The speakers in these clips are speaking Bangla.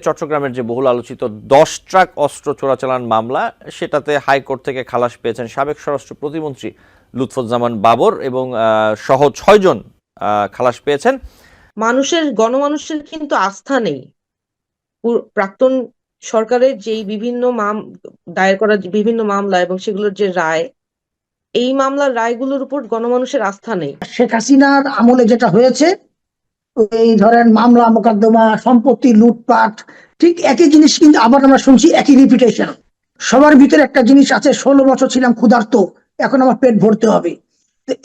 চট্টগ্রামের যে বহুল আলোচিত দশ ট্রাক অস্ত্র চোরাচালান মামলা সেটাতে হাইকোর্ট থেকে খালাস পেয়েছেন সাবেক স্বরাষ্ট্র প্রতিমন্ত্রী লুৎফুজ্জামান বাবর এবং আহ, সহ ছয়জন আহ, খালাস পেয়েছেন। মানুষের গণমানুষের কিন্তু আস্থা নেই। প্রাক্তন সরকারের যেই বিভিন্ন মাম দায়ের করা বিভিন্ন মামলা এবং সেগুলোর যে রায় এই মামলার রায়গুলোর উপর গণমানুষের আস্থা নেই। শেখ হাসিনার আমলে যেটা হয়েছে এই ধরেন মামলা, মোকদ্দমা, সম্পত্তি, লুটপাট, ঠিক একই জিনিস কিন্তু আবার আমরা শুনছি একই রিপিটেশন সবার ভিতরে একটা জিনিস আছে, ষোলো বছর ছিলাম ক্ষুধার্ত, এখন আমার পেট ভরতে হবে।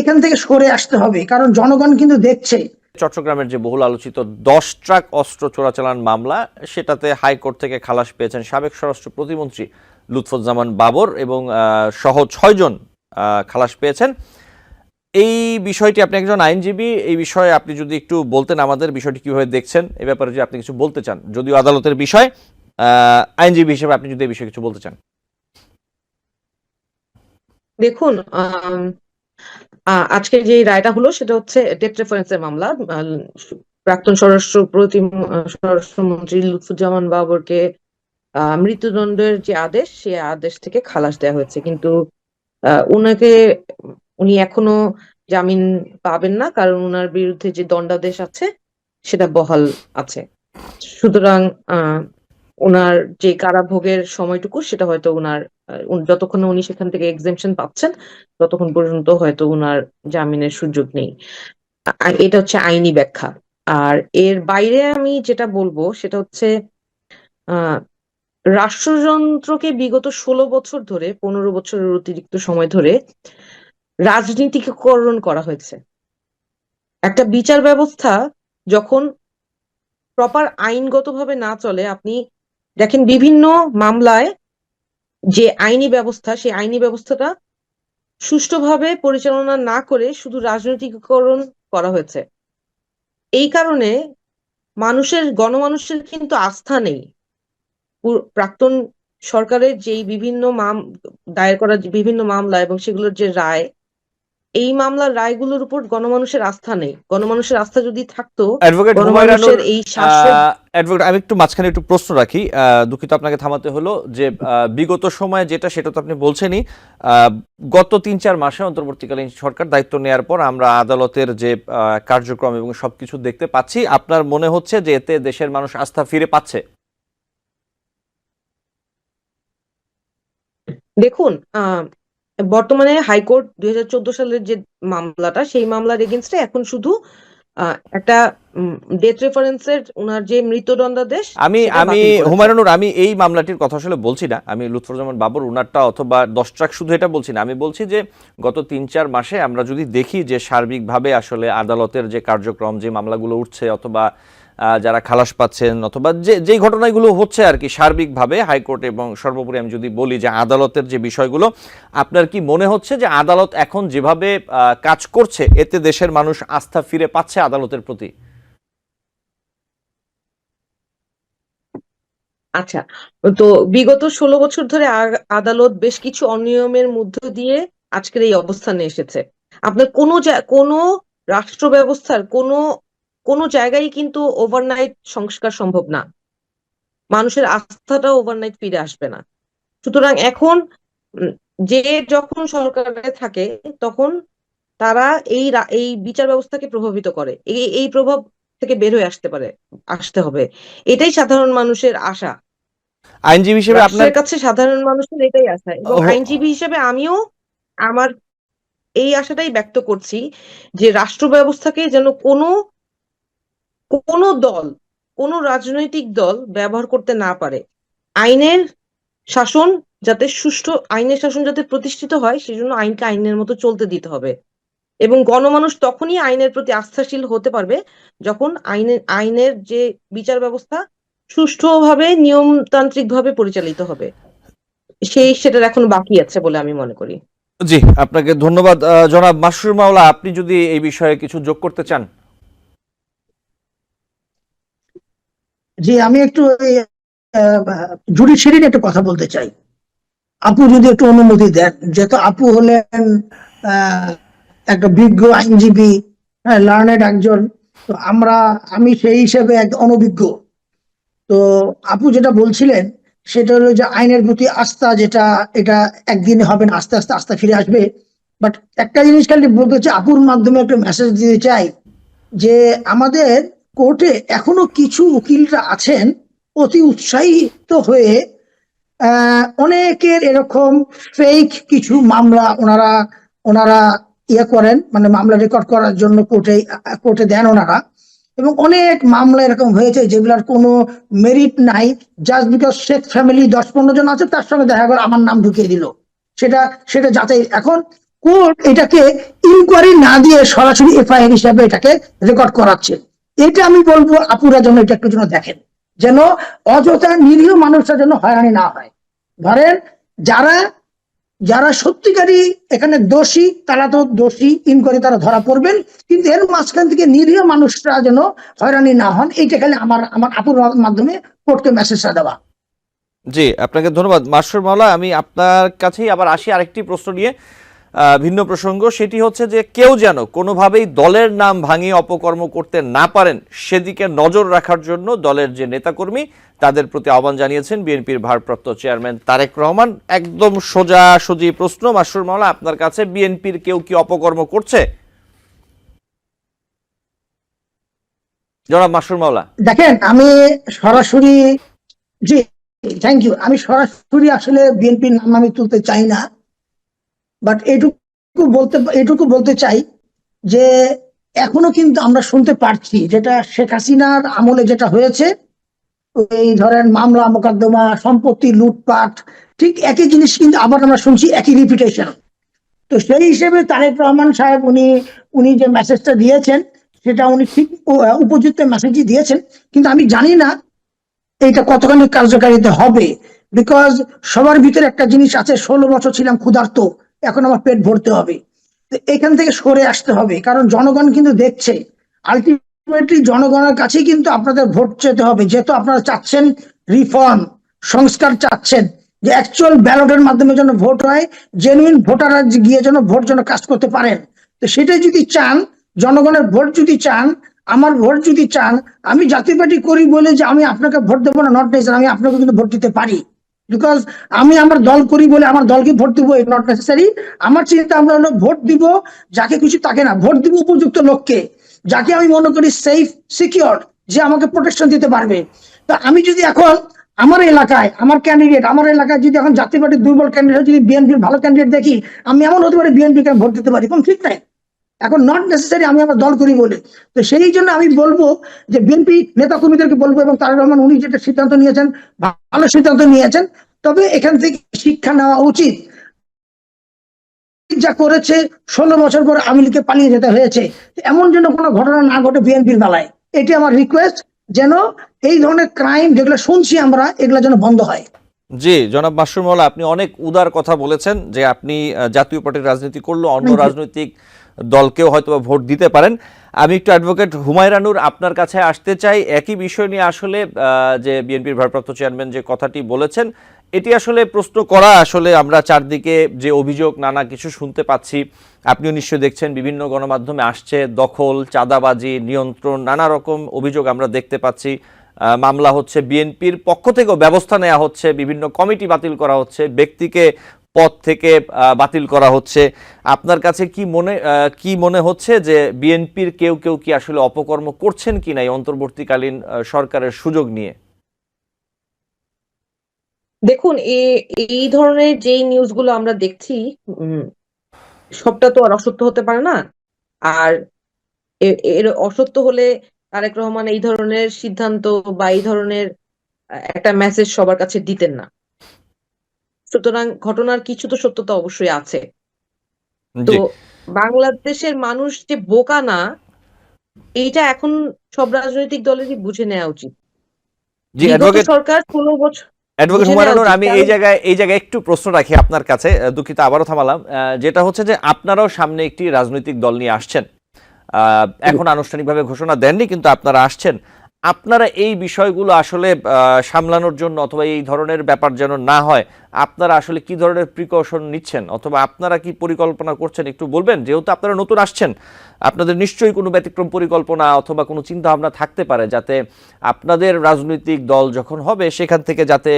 এখান থেকে সরে আসতে হবে, কারণ জনগণ কিন্তু দেখছে। চট্টগ্রামের যে বহুল আলোচিত দশ ট্রাক অস্ত্র চোরাচালান মামলা, সেটাতে হাইকোর্ট থেকে খালাস পেয়েছেন সাবেক স্বরাষ্ট্র প্রতিমন্ত্রী লুৎফুজ্জামান বাবর এবং সহ ছয়জন খালাস পেয়েছেন। এই বিষয়টি আপনি একজন আইনজীবী, এই বিষয়ে আপনি যদি একটু বলতেন আমাদের বিষয়টি কীভাবে দেখছেন এই ব্যাপারে যদি আপনি কিছু বলতে চান, যদিও আদালতের বিষয় আইনজীবী হিসেবে আপনি যদি এই বিষয়ে কিছু বলতে চান। দেখুন আজকে যে রায়টা হলো সেটা হচ্ছে ডেট রেফারেন্সের মামলা প্রাক্তন স্বরাষ্ট্র প্রতি স্বরাষ্ট্রমন্ত্রী লুৎফুজ্জামান বাবরকে মৃত্যুদণ্ডের যে আদেশ সে আদেশ থেকে খালাস দেওয়া হয়েছে। কিন্তু উনাকে উনি এখনও জামিন পাবেন না, কারণ ওনার বিরুদ্ধে যে দণ্ডাদেশ আছে, সেটা বহাল আছে। সুতরাং ওনার যে কারাভোগের সময়টুকু, সেটা হয়তো ওনার যতক্ষণ উনি সেখান থেকে এক্সেমশন পাচ্ছেন, ততক্ষণ পর্যন্ত হয়তো ওনার জামিনের সুযোগ নেই। এটা হচ্ছে আইনি ব্যাখ্যা। আর এর বাইরে আমি যেটা বলব, সেটা হচ্ছে রাষ্ট্রযন্ত্রকে বিগত ষোলো বছর ধরে, পনেরো বছরের অতিরিক্ত সময় ধরে রাজনীতিকরণ করা হয়েছে। একটা বিচার ব্যবস্থা যখন প্রপার আইনগতভাবে না চলে, আপনি দেখেন বিভিন্ন মামলায় যে আইনি ব্যবস্থা, সেই আইনি ব্যবস্থাটা সুষ্ঠুভাবে পরিচালনা না করে শুধু রাজনৈতিকীকরণ করা হয়েছে। এই কারণে মানুষের, গণমানুষের কিন্তু আস্থা নেই। প্রাক্তন সরকারের যেই বিভিন্ন মাম, দায়ের করা বিভিন্ন মামলা এবং সেগুলোর যে রায় এই মামলার রায়গুলোর উপর গণমানুষের আস্থা নেই। গণমানুষের আস্থা যদি থাকতো গণমানুষের এই অ্যাডভোকেট আমি একটু মাঝখানে একটু প্রশ্ন রাখি। দুঃখিত আপনাকে থামাতে হলো যে বিগত সময়ে যেটা সেটা তো আপনি বলছেনই। গত তিন চার মাসে অন্তর্বর্তীকালীন সরকার দায়িত্ব নেওয়ার পর আমরা আদালতের যে কার্যক্রম এবং সবকিছু দেখতে পাচ্ছি। আপনার মনে হচ্ছে যে এতে দেশের মানুষ আস্থা ফিরে পাচ্ছে? দেখুন আহ, বর্তমানে হাইকোর্ট দুই হাজার চোদ্দ সালের যে মামলাটা সেই মামলার এগেনস্টে এখন শুধু একটা ডেথ রেফারেন্সের ওনার যে মৃত্যুদণ্ডাদেশ আমি আমি হুমায়ুনুর আমি এই মামলাটির কথা আসলে বলছি না। আমি লুৎফুজ্জামান বাবর উনারটা অথবা দশ ট্রাক শুধু এটা বলছি না। আমি বলছি যে গত তিন চার মাসে আমরা যদি দেখি যে সার্বিকভাবে আসলে আদালতের যে কার্যক্রম যে মামলাগুলো উঠছে অথবা যারা খালাস পাচ্ছেন অথবা যে, যেই ঘটনাগুলো হচ্ছে আর কি সার্বিকভাবে হাইকোর্ট এবং সর্বোপরি আমি যদি বলি যে আদালতের যে বিষয়গুলো, আপনার কি মনে হচ্ছে যে আদালত এখন যেভাবে কাজ করছে, এতে দেশের মানুষ আস্থা ফিরে পাচ্ছে আদালতের প্রতি? আচ্ছা তো বিগত ষোলো বছর ধরে আদালত বেশ কিছু অনিয়মের মধ্য দিয়ে আজকের এই অবস্থানে এসেছে। আপনার কোনো কোনো রাষ্ট্র ব্যবস্থার কোনো কোনো জায়গায় কিন্তু ওভারনাইট সংস্কার সম্ভব না। মানুষের আস্থাটাও ওভারনাইট ফিরে আসবে না। সুতরাং এখন যে যখন সরকারে থাকে তখন তারা এই এই বিচার ব্যবস্থাকে প্রভাবিত করে। এই এই প্রভাব থেকে বের হয়ে আসতে পারে আসতে হবে। এটাই সাধারণ মানুষের আশা। আইনজীবী হিসেবে আপনার কাছে সাধারণ মানুষের এটাই আশা। এবং আইনজীবী হিসেবে আমিও আমার এই আশাটাই ব্যক্ত করছি যে রাষ্ট্র ব্যবস্থাকে যেন কোনো কোনো দল, কোনো রাজনৈতিক দল ব্যবহার করতে না পারে। আইনের শাসন যাতে সুষ্ঠু, আইনের শাসন যাতে প্রতিষ্ঠিত হয়, সেজন্য আইনকে আইনের মতো চলতে দিতে হবে। এবং গণমানুষ তখনই আইনের প্রতি আস্থাশীল হতে পারবে যখন আইনের আইনের যে বিচার ব্যবস্থা সুষ্ঠুভাবে নিয়মতান্ত্রিক ভাবে পরিচালিত হবে। সেই সেটার এখন বাকি আছে বলে আমি মনে করি। জি, আপনাকে ধন্যবাদ। জনাব মাসুর মাওলা, আপনি যদি এই বিষয়ে কিছু যোগ করতে চান। যে আমি একটু জুডিশিয়ারি একটু কথা বলতে চাই। আপু যদি একটু অনুমতি দেন, যেহেতু আপু হলেন একটা বিজ্ঞ আইনজীবী লার্নেড একজন, তো আমরা, আমি সেই হিসেবে এক অনভিজ্ঞ। তো আপু যেটা বলছিলেন, সেটা হলো যে আইনের প্রতি আস্থা যেটা, এটা একদিনে হবে না, আস্তে আস্তে আস্থা ফিরে আসবে। বাট একটা জিনিস খালি বলতে চাই, আপুর মাধ্যমে একটা মেসেজ দিতে চাই যে আমাদের কোর্টে এখনও কিছু উকিলরা আছেন, অতি উৎসাহিত হয়ে অনেকের এরকম ফেক কিছু মামলা ওনারা ওনারা ইয়ে করেন মানে মামলা রেকর্ড করার জন্য কোর্টে কোর্টে দেন ওনারা। এবং অনেক মামলা এরকম হয়েছে যেগুলোর কোনো মেরিট নাই। জাস্ট বিকজ শেখ ফ্যামিলি দশ পনেরো জন আছে, তার সঙ্গে দেখা গেল আমার নাম ঢুকিয়ে দিল। সেটা সেটা যাচাই, এখন কোর্ট এটাকে ইনকোয়ারি না দিয়ে সরাসরি এফআইআর হিসাবে এটাকে রেকর্ড করাচ্ছে। এটা আমি বলব, আপুরা যেন এটা একটু যেন দেখেন। যেন অযথা নিরীহ মানুষরা যেন হয়রানি না হয়। ধরেন, যারা যারা সত্যিকারই এখানে দোষী, তারা তো দোষী ইনকোয়ারি তারা ধরা পড়বেন, কিন্তু এর মাঝখান থেকে নিরীহ মানুষরা যেন হয়রানি না হন, এইটা খালি আমার আমার আপুর মাধ্যমে কোর্টকে মেসেজটা দেওয়া। জি, আপনাকে ধন্যবাদ। মাস্টার মাওলা, আমি আপনার কাছেই আবার আসি আরেকটি প্রশ্ন নিয়ে। ভিন্ন প্রসঙ্গ, সেটি হচ্ছে যে কেউ যেন কোনোভাবেই দলের নাম ভাঙিয়ে অপকর্ম করতে না পারেন, সেদিকে নজর রাখার জন্য দলের যে নেতাকর্মী, তাদের প্রতি আহ্বান জানিয়েছেন বিএনপির ভারপ্রাপ্ত চেয়ারম্যান তারেক রহমান। একদম সোজা সুজি প্রশ্ন মাস্টার মাওলা, আপনার কাছে বিএনপির কেউ কি অপকর্ম করছে? জনাব মাস্টার মাওলা। দেখেন, আমি সরাসরি, জি থ্যাংক ইউ আমি সরাসরি আসলে বিএনপির নাম আমি তুলতে চাই না। বাট এটুকু বলতে এটুকু বলতে চাই যে এখনও কিন্তু আমরা শুনতে পারছি যেটা শেখ হাসিনার আমলে যেটা হয়েছে। এই ধরেন মামলা, মোকদ্দমা, সম্পত্তি, লুটপাট, ঠিক একই জিনিস কিন্তু আবার আমরা শুনছি একই রিপিটেশন তো সেই হিসেবে তারেক রহমান সাহেব উনি উনি যে মেসেজটা দিয়েছেন, সেটা উনি ঠিক উপযুক্ত মেসেজই দিয়েছেন। কিন্তু আমি জানি না এইটা কতখানি কার্যকারিতা হবে। বিকজ সবার ভিতরে একটা জিনিস আছে, ষোলো বছর ছিলাম ক্ষুধার্ত। এখন আমার পেট ভরতে হবে। এখান থেকে সরে আসতে হবে, কারণ জনগণ কিন্তু দেখছে। আলটিমেটলি জনগণের কাছেই কিন্তু আপনাদের ভোট চেতে হবে, যেহেতু আপনারা চাচ্ছেন রিফর্ম সংস্কার চাচ্ছেন, যে অ্যাকচুয়াল ব্যালটের মাধ্যমে যেন ভোট হয় জেনুইন ভোটাররা গিয়ে যেন ভোট যেন কাজ করতে পারেন। তো সেটাই যদি চান, জনগণের ভোট যদি চান, আমার ভোট যদি চান, আমি জাতীয় পার্টি করি বলে যে আমি আপনাকে ভোট দেবো না নট নেসেসারি আমি আপনাকে কিন্তু ভোট দিতে পারি। বিকজ আমি আমার দল করি বলে আমার দলকে ভোট দিব নট নেসেসারি আমার চিন্তা আমরা হলো ভোট দিব, যাকে কিছু তাকে না, ভোট দিব উপযুক্ত লোককে, যাকে আমি মনে করি সেফ সিকিউর যে আমাকে প্রোটেকশন দিতে পারবে। তো আমি যদি এখন আমার এলাকায়, আমার ক্যান্ডিডেট আমার এলাকায় যদি এখন জাতীয় পার্টির দুর্বল ক্যান্ডিডেট যদি বিএনপির ভালো ক্যান্ডিডেট দেখি, আমি এমন হতে পারি বিএনপিকে ভোট দিতে পারি, কোন ঠিক নাই। এখন নট নেসেসারি আমি আমার দল করি বলে। তো সেই জন্য আমি বলব যে বিএনপি নেতা কর্মীদেরকে বলব এবং তারেক রহমান উনি যেটা সিদ্ধান্ত নিয়েছেন ভালো সিদ্ধান্ত নিয়েছেন। তবে এখান থেকে শিক্ষা নেওয়া উচিত। যা করেছে ষোলো বছর পর আওয়ামী লীগকে পালিয়ে যেতে হয়েছে। এমন যেন কোনো ঘটনা না ঘটে বিএনপির বেলায়। এটি আমার রিকোয়েস্ট যেন এই ধরনের ক্রাইম যেগুলো শুনছি আমরা এগুলো যেন বন্ধ হয়। জি জনাব মাসুর মাওলা আপনি অনেক উদার কথা বলেছেন যে আপনি জাতীয় পার্টির রাজনীতি করলেও অন্য রাজনৈতিক দলকেও হয়তো ভোট দিতে পারেন। আমি একটু অ্যাডভোকেট হুমায়রানুর আপনার কাছে আসতে চাই। একই বিষয় নিয়ে আসলে যে বিএনপির ভারপ্রাপ্ত চেয়ারম্যান যে কথাটি বলেছেন, এটি আসলে প্রশ্ন করা। আসলে আমরা চারদিকে যে অভিযোগ, নানা কিছু শুনতে পাচ্ছি। আপনিও নিশ্চয়ই দেখছেন, বিভিন্ন গণমাধ্যমে আসছে দখল, চাঁদাবাজি, নিয়ন্ত্রণ, নানা রকম অভিযোগ আমরা দেখতে পাচ্ছি। মামলা হচ্ছে বিএনপির পক্ষ থেকেও ব্যবস্থা নেওয়া হচ্ছে, বিভিন্ন কমিটি বাতিল করা হচ্ছে, ব্যক্তিকে পদ থেকে বাতিল করা হচ্ছে। আপনার কাছে কি মনে কি মনে হচ্ছে যে বিএনপির কেউ কেউ কি আসলে অপকর্ম করছেন কি নাই অন্তর্বর্তীকালীন সরকারের সুযোগ নিয়ে? দেখুন এই ধরনের যেই নিউজগুলো আমরা দেখছি সবটা তো আর অসত্য হতে পারে না। আর এর অসত্য হলে তারেক রহমান এই ধরনের সিদ্ধান্ত বা এই ধরনের একটা মেসেজ সবার কাছে দিতেন না। সুতরাং ঘটনার কিছু তো সত্যতা অবশ্যই আছে। তো বাংলাদেশের মানুষ যে বোকা না এইটা এখন সব রাজনৈতিক দলেরই বুঝে নেওয়া উচিত। সরকার ষোলো বছর অ্যাডভোকেট আমি এই জায়গায় এই জায়গায় একটু প্রশ্ন রাখি আপনার কাছে দুঃখিত আবারও থামালাম। যেটা হচ্ছে যে আপনারাও সামনে একটি রাজনৈতিক দল নিয়ে আসছেন। আহ, এখন আনুষ্ঠানিকভাবে ঘোষণা দেননি কিন্তু আপনারা আসছেন। আপনারা এই বিষয়গুলো আসলে সামলানোর জন্য অথবা এই ধরনের ব্যাপার যেন না হয়, আপনারা আসলে কি ধরনের প্রিকশন নিচ্ছেন? অথবা আপনারা কি পরিকল্পনা করছেন? একটু বলবেন, যেহেতু আপনারা নতুন আসছেন, আপনাদের নিশ্চয়ই কোনো ব্যতিক্রম পরিকল্পনা অথবা কোনো চিন্তা ভাবনা থাকতে পারে যাতে আপনাদের রাজনৈতিক দল যখন হবে, সেখান থেকে যাতে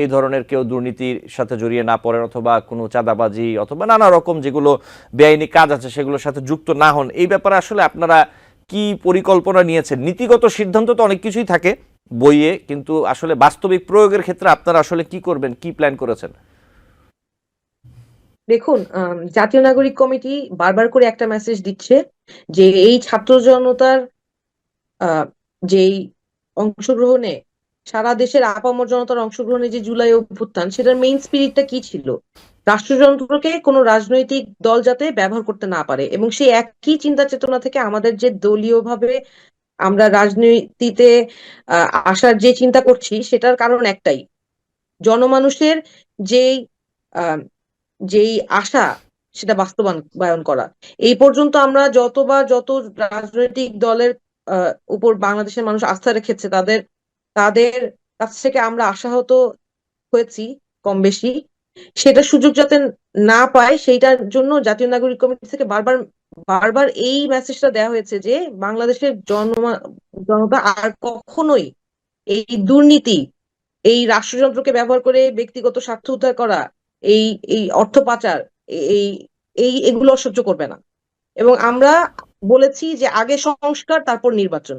এই ধরনের কেউ দুর্নীতির সাথে জড়িয়ে না পড়েন অথবা কোনো চাঁদাবাজি অথবা নানা রকম যেগুলো বেআইনি কাজ আছে, সেগুলোর সাথে যুক্ত না হন। এই ব্যাপারে আসলে আপনারা কি পরিকল্পনা নিয়েছেন? নীতিগত সিদ্ধান্ত তো অনেক কিছুই থাকে বইয়ে, কিন্তু আসলে বাস্তবিক প্রয়োগের ক্ষেত্রে আপনারা আসলে কি করবেন, কি প্ল্যান করেছেন? দেখুন জাতীয় নাগরিক কমিটি বারবার করে একটা মেসেজ দিচ্ছে যে এই ছাত্র জনতার যেই অংশগ্রহণে সারা দেশের আপামর জনতার অংশগ্রহণে যে জুলাই অভ্যুত্থান, সেটার মেইন স্পিরিটটা কি ছিল? রাষ্ট্রযন্ত্রকে কোনো রাজনৈতিক দল যাতে ব্যবহার করতে না পারে এবং সেই একই চিন্তা চেতনা থেকে আমাদের যে দলীয়ভাবে আমরা রাজনীতিতে আসার যে চিন্তা করছি সেটার কারণ একটাই। জনমানুষের যেই যেই আশা সেটা বাস্তবায়ন করা। এই পর্যন্ত আমরা যতবার যত রাজনৈতিক দলের উপর বাংলাদেশের মানুষ আস্থা রেখেছে তাদের তাদের কাছ থেকে আমরা আশাহত হয়েছি কম বেশি সেটা সুযোগ যাতে না পায়, সেইটার জন্য জাতীয় নাগরিক কমিটি থেকে বারবার বারবার এই মেসেজটা দেওয়া হয়েছে যে বাংলাদেশের জনমা, জনতা আর কখনোই এই দুর্নীতি, এই রাষ্ট্রযন্ত্রকে ব্যবহার করে ব্যক্তিগত স্বার্থ উদ্ধার করা, এই এই অর্থ পাচার এই এই এগুলো সহ্য করবে না। এবং আমরা বলেছি যে আগে সংস্কার, তারপর নির্বাচন।